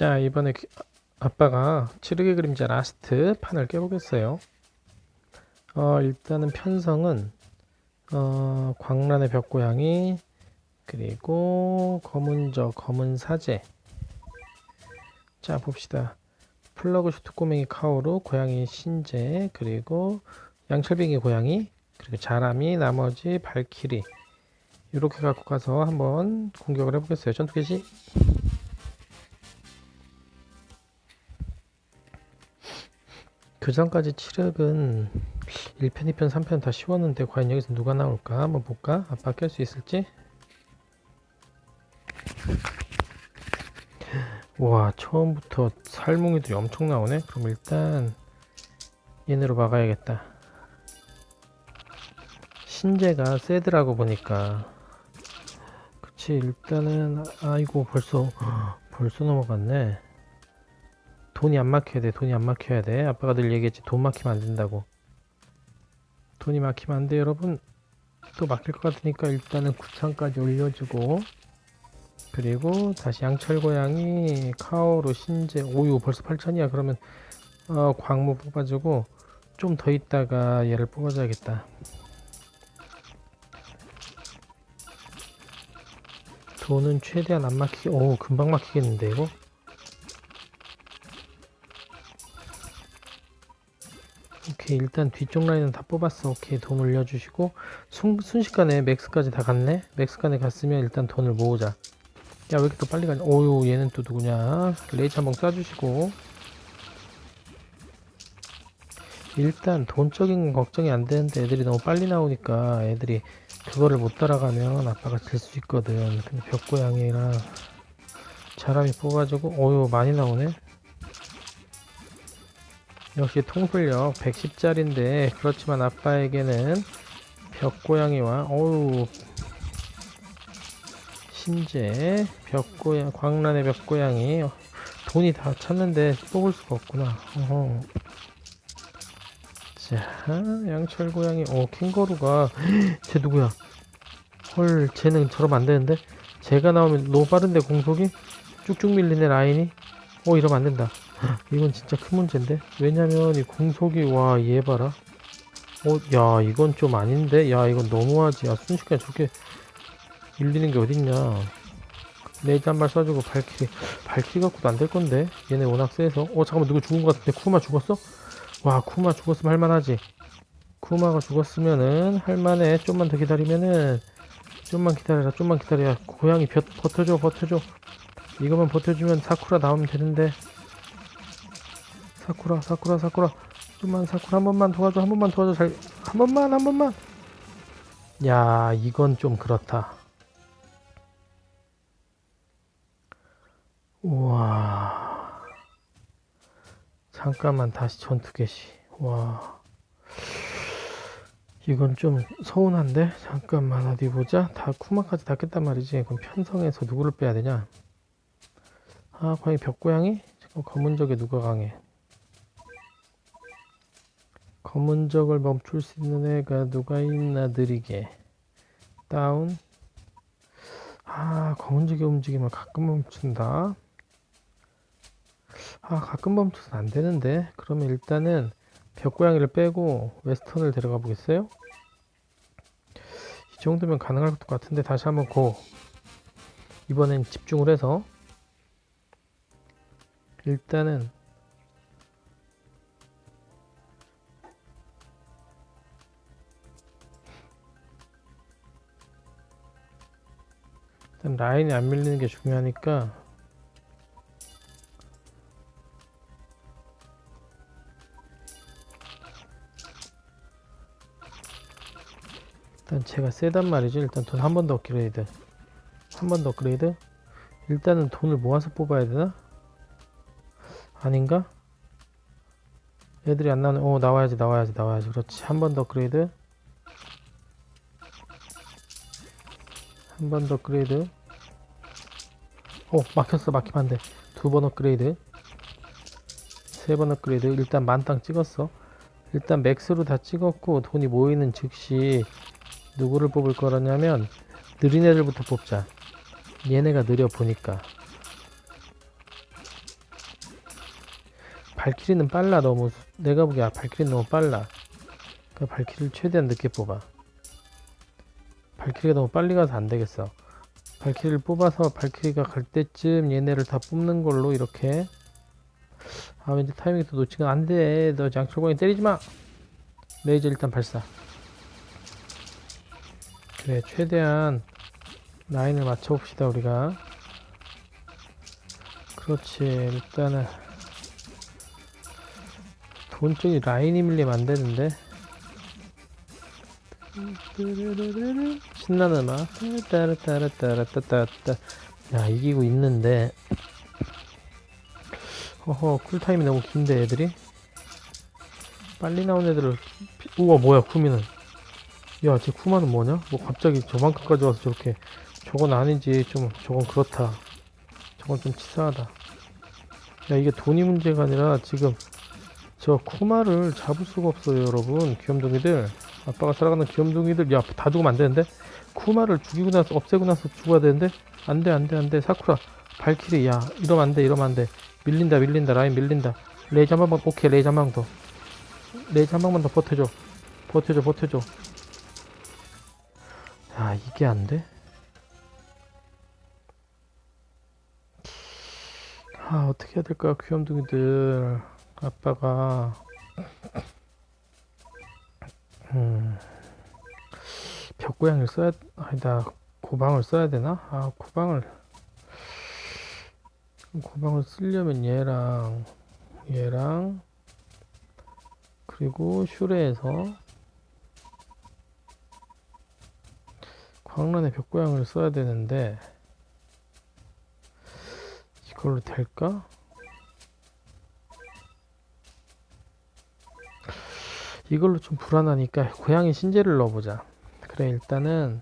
자, 이번에 그- 아빠가 칠흑의 그림자 라스트 판을 깨보겠어요. 어, 일단은 편성은 어, 광란의 벽고양이 그리고 검은저 검은 사제. 자 봅시다. 플러그 슈트 꼬맹이 카오루 고양이 신제 그리고 양철빙이 고양이 그리고 자람이 나머지 발키리. 이렇게 갖고 가서 한번 공격을 해보겠어요. 전투 개시 그 전까지 칠흑은 1편, 2편, 3편 다 쉬웠는데 과연 여기서 누가 나올까? 한번 볼까? 아빠 깰 수 있을지? 와 처음부터 살뭉이들이 엄청 나오네? 그럼 일단 얘네로 막아야겠다 신재가 세드라고 보니까 그치 일단은 아이고 벌써 벌써 넘어갔네 돈이 안 막혀야 돼 돈이 안 막혀야 돼. 아빠가 늘 얘기했지 돈 막히면 안 된다고. 돈이 막히면 안 돼 여러분. 또 막힐 것 같으니까 일단은 9천까지 올려주고. 그리고 다시 양철고양이 카오로 신재 오유 벌써 8천이야. 그러면 어, 광무 뽑아주고 좀 더 있다가 얘를 뽑아줘야겠다. 돈은 최대한 안 막히게 오 금방 막히겠는데 이거 오케이 일단 뒤쪽 라인은 다 뽑았어. 오케이 돈 올려주시고. 순, 순식간에 맥스까지 다 갔네? 맥스까지 갔으면 일단 돈을 모으자. 야 왜 이렇게 또 빨리 가냐? 오유 얘는 또 누구냐? 레이치 한번 쏴주시고. 일단 돈적인 건 걱정이 안 되는데 애들이 너무 빨리 나오니까 애들이 그거를 못 따라가면 아빠가 질 수 있거든. 근데 벽고양이랑 사람이 뽑아주고 오유 많이 나오네 역시 통솔력 110짜리인데 그렇지만 아빠에게는 벽고양이와 어우. 신재 벽고양 광란의 벽고양이. 돈이 다 찼는데 뽑을 수가 없구나. 어허. 자 양철고양이. 오 캥거루가. 쟤 누구야? 헐 쟤는 저러면 안 되는데? 제가 나오면 너무 빠른데 공속이? 쭉쭉 밀리네 라인이? 어 이러면 안 된다 이건 진짜 큰 문제인데? 왜냐면 이 공속이 와 얘 봐라. 어 야 이건 좀 아닌데? 야 이건 너무하지. 야 순식간에 저렇게 밀리는 게 어딨냐. 레이저 한발 쏴주고 발키 발키 갖고도 안 될 건데? 얘네 워낙 세서. 어 잠깐만 누구 죽은 것 같은데? 쿠마 죽었어? 와 쿠마 죽었으면 할만하지. 쿠마가 죽었으면은 할만해. 좀만 더 기다리면은. 좀만 기다려라 좀만 기다려 고양이 벼, 버텨줘 버텨줘. 이거만 버텨주면 사쿠라 나오면 되는데 사쿠라 사쿠라 사쿠라. 좀만 사쿠라. 한 번만 도와줘 한 번만 도와줘. 잘 한 번만 한 번만. 야 이건 좀 그렇다. 우와. 잠깐만 다시 전투 개시. 와. 이건 좀 서운한데? 잠깐만 어디 보자. 다 쿠마까지 다 깼단 말이지. 그럼 편성에서 누구를 빼야 되냐? 아 과연 벽고양이? 잠깐 검은 적에 누가 강해 검은 적을 멈출 수 있는 애가 누가 있나 느리게. 다운. 아 검은 적이 움직이면 가끔 멈춘다. 아 가끔 멈춰서 안 되는데. 그러면 일단은 벽고양이를 빼고 웨스턴을 데려가 보겠어요? 이 정도면 가능할 것 같은데 다시 한번 고. 이번엔 집중을 해서. 일단은 일단 라인이 안 밀리는 게 중요하니까. 일단 제가 세단 말이죠. 일단 돈 한 번 더 업그레이드. 한 번 더 업그레이드. 일단은 돈을 모아서 뽑아야 되나? 아닌가? 애들이 안 나오네. 오 나와야지 나와야지 나와야지. 그렇지. 한 번 더 업그레이드 한 번 더 업그레이드. 오 막혔어 막히면 안돼 두번 업그레이드. 세 번 업그레이드. 일단 만땅 찍었어. 일단 맥스로 다 찍었고 돈이 모이는 즉시 누구를 뽑을 거라냐면 느린 애들부터 뽑자. 얘네가 느려 보니까. 발키리는 빨라 너무. 내가 보기에 아, 발키리는 너무 빨라. 그 발키리를 최대한 늦게 뽑아 발키리가 너무 빨리 가서 안 되겠어. 발키리를 뽑아서 발키리가 갈 때쯤 얘네를 다 뽑는 걸로 이렇게. 아 왠지 타이밍이 또 놓치면 안돼. 너 양철광이 때리지 마. 레이저 일단 발사. 그래 최대한 라인을 맞춰 봅시다 우리가. 그렇지 일단은. 돈 쪽이 라인이 밀리면 안 되는데 신나는 음악 따라따라따라따따따. 야 이기고 있는데. 허허 쿨타임이 너무 긴데 애들이? 빨리 나온 애들을 피- 우와 뭐야 쿠미는. 야쟤 쿠마는 뭐냐? 뭐 갑자기 저만큼까지 와서 저렇게 저건 아니지 좀 저건 그렇다. 저건 좀 치사하다. 야 이게 돈이 문제가 아니라 지금 저 쿠마를 잡을 수가 없어요 여러분 귀염둥이들 아빠가 살아가는 귀염둥이들 야 다 죽으면 안 되는데? 쿠마를 죽이고 나서 없애고 나서 죽어야 되는데? 안돼 안돼 안돼. 사쿠라 발키리 야 이러면 안돼 이러면 안돼. 밀린다 밀린다 라인 밀린다. 레이저 한 방만 오케이 레이저 한 방 더. 레이저 한 방만 더 버텨줘. 버텨줘 버텨줘. 야 이게 안돼? 아 어떻게 해야 될까 귀염둥이들. 아빠가 벽고양이를 써야 아니다 고방을 써야 되나? 아 고방을 고방을 쓰려면 얘랑 얘랑 그리고 슈레에서 광란의 벽고양이를 써야 되는데 이걸로 될까? 이걸로 좀 불안하니까 고양이 신제를 넣어보자 그래 일단은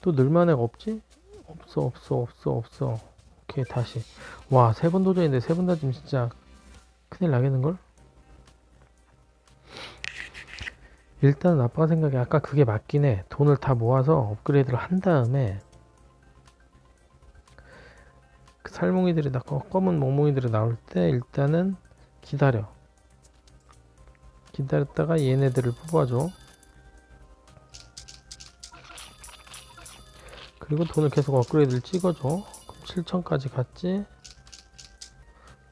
또 늘만 애가 없지? 없어 없어 없어 없어. 오케이 다시. 와 세 번 도전인데 세 번다 지금 진짜 큰일 나겠는걸? 일단은 아빠가 생각에 아까 그게 맞긴 해. 돈을 다 모아서 업그레이드를 한 다음에 그 살몽이들이 나 검은 멍멍이들이 나올 때 일단은 기다려. 기다렸다가 얘네들을 뽑아줘 그리고 돈을 계속 업그레이드를 찍어줘. 그럼 7천까지 갔지?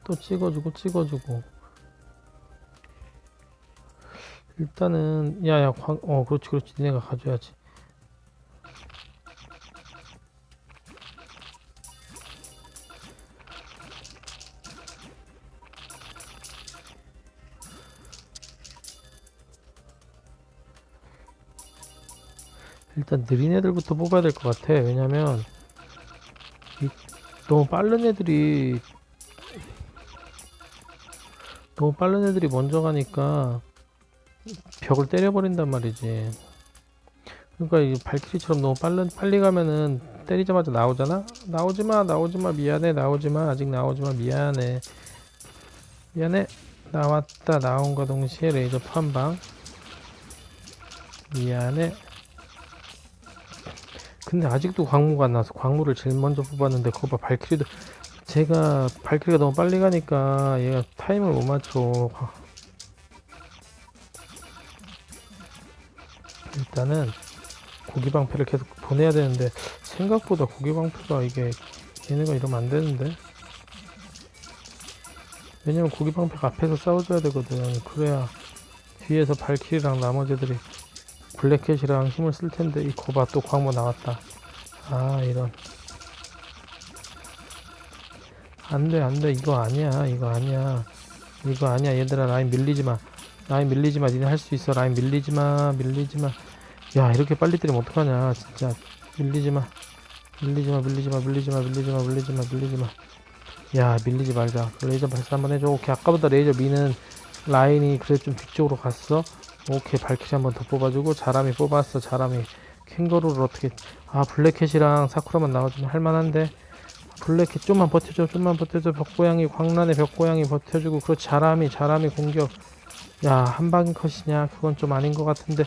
또 찍어주고 찍어주고. 일단은 야야 광, 어 그렇지 그렇지. 니네가 가져야지 일단 느린 애들부터 뽑아야 될 것 같아 왜냐면 이, 너무 빠른 애들이 너무 빠른 애들이 먼저 가니까 벽을 때려버린단 말이지. 그러니까 이 발키리처럼 너무 빨리 빨리 가면은 때리자마자 나오잖아. 나오지마, 나오지마, 미안해, 나오지마, 아직 나오지마, 미안해, 미안해. 나왔다, 나온과 동시에 레이저 판방. 미안해. 근데 아직도 광무가 안 나서 광무를 제일 먼저 뽑았는데 그거 봐 발키리도. 제가 발키리가 너무 빨리 가니까 얘가 타임을 못 맞춰. 일단은 고기 방패를 계속 보내야 되는데 생각보다 고기 방패가 이게 얘네가 이러면 안 되는데? 왜냐면 고기 방패가 앞에서 싸워줘야 되거든. 그래야 뒤에서 발키리랑 나머지 애들이 블랙캣이랑 힘을 쓸 텐데 이 거봐 또 광고 나왔다. 아 이런. 안돼 안돼. 이거 아니야 이거 아니야. 이거 아니야. 얘들아 라인 밀리지 마. 라인 밀리지 마. 니네 할 수 있어. 라인 밀리지 마 밀리지 마 야 이렇게 빨리 때리면 어떡하냐 진짜. 밀리지 마. 밀리지 마 밀리지 마 밀리지 마 밀리지 마 밀리지 마 밀리지 마 야 밀리지 말자. 레이저 발사 한번 해줘. 오케이. 아까보다 레이저 미는 라인이 그래 좀 뒤쪽으로 갔어 오케이 발키리 한 번 더 뽑아주고 자람이 뽑았어. 자람이 캥거루를 어떻게 아 블랙캣이랑 사쿠라만 나와주면 할만한데. 블랙캣 좀만 버텨줘 좀만 버텨줘. 벽고양이 광란의 벽고양이 버텨주고 그렇지 자람이 자람이 공격. 야 한방인 컷이냐? 그건 좀 아닌 것 같은데.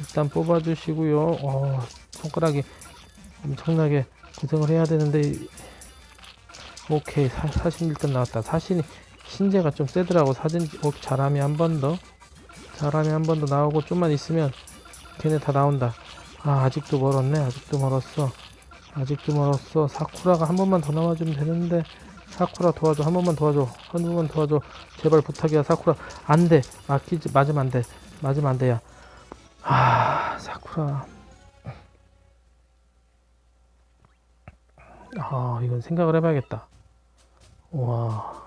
일단 뽑아주시고요. 어 손가락이 엄청나게 고생을 해야 되는데. 오케이 사, 사신 일단 나왔다. 사신이 신재가 좀 세더라고. 사진 어, 잘하미 한번 더 잘하미 한번 더 나오고 좀만 있으면 걔네 다 나온다. 아 아직도 멀었네. 아직도 멀었어. 아직도 멀었어. 사쿠라가 한 번만 더 나와주면 되는데 사쿠라 도와줘. 한 번만 도와줘. 한 번만 도와줘. 제발 부탁이야 사쿠라. 안돼. 아끼지 맞으면 안돼. 맞으면 안돼야. 아 사쿠라. 아 이건 생각을 해봐야겠다. 와